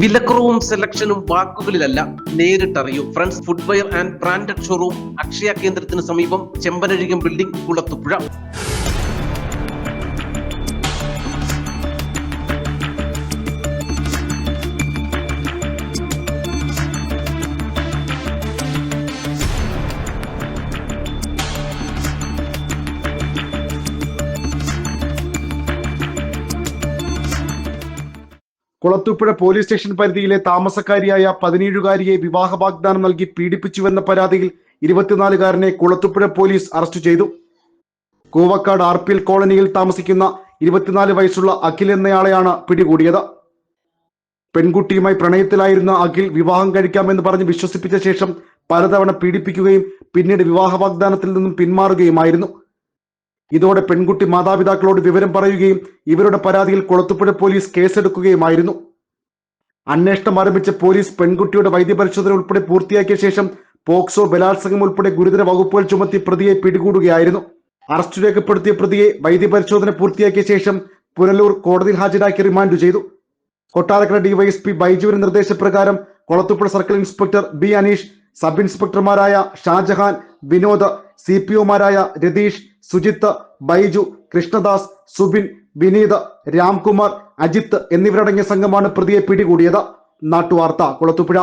വിലക്കുറവും സെലക്ഷനും വാക്കുകളിലല്ല നേരിട്ടറിയൂ. Friends footwear and branded showroom Akshaya കേന്ദ്രത്തിന് സമീപം Chembanazhikam building Kulathupuzha. Kulathupuzha police station പരിധിയിലെ താമസക്കാരിയായ പതിനേഴുകാരിയെ വിവാഹ വാഗ്ദാനം നൽകി പീഡിപ്പിച്ചുവെന്ന പരാതിയിൽ ഇരുപത്തിനാലുകാരനെ കുളത്തൂപ്പുഴ പോലീസ് അറസ്റ്റ് ചെയ്തു. കൂവക്കാട് ആർ കോളനിയിൽ താമസിക്കുന്ന ഇരുപത്തിനാല് വയസ്സുള്ള അഖിൽ എന്നയാളെയാണ് പിടികൂടിയത്. പെൺകുട്ടിയുമായി പ്രണയത്തിലായിരുന്ന അഖിൽ വിവാഹം കഴിക്കാമെന്ന് പറഞ്ഞ് വിശ്വസിപ്പിച്ച ശേഷം പലതവണ പീഡിപ്പിക്കുകയും പിന്നീട് വിവാഹ വാഗ്ദാനത്തിൽ നിന്നും പിന്മാറുകയുമായിരുന്നു. ഇതോടെ പെൺകുട്ടി മാതാപിതാക്കളോട് വിവരം പറയുകയും ഇവരുടെ പരാതിയിൽ കൊളത്തുപുഴ പോലീസ് കേസെടുക്കുകയുമായിരുന്നു. അന്വേഷണം ആരംഭിച്ച പോലീസ് പെൺകുട്ടിയുടെ വൈദ്യപരിശോധന ഉൾപ്പെടെ പൂർത്തിയാക്കിയ ശേഷം പോക്സോ ബലാത്സംഗം ഉൾപ്പെടെ ഗുരുതര വകുപ്പുകൾ ചുമത്തി പ്രതിയെ പിടികൂടുകയായിരുന്നു. അറസ്റ്റ് രേഖപ്പെടുത്തിയ പ്രതിയെ വൈദ്യപരിശോധന പൂർത്തിയാക്കിയ ശേഷം പുനലൂർ കോടതിയിൽ ഹാജരാക്കി റിമാൻഡ് ചെയ്തു. കൊട്ടാരക്കര ഡിവൈഎസ്പി ബൈജുവിന്റെ നിർദ്ദേശപ്രകാരം Kulathupuzha circle inspector B Aneesh sub ഇൻസ്പെക്ടർമാരായ Shajahan Vinod C P ഒമാരായ രതീഷ് സുജിത്ത് ബൈജു കൃഷ്ണദാസ് സുബിൻ വിനീത് രാംകുമാർ അജിത്ത് എന്നിവരടങ്ങിയ സംഘമാണ് പ്രതിയെ പിടികൂടിയത്. നാട്ടുവാർത്ത കുളത്തുപുഴ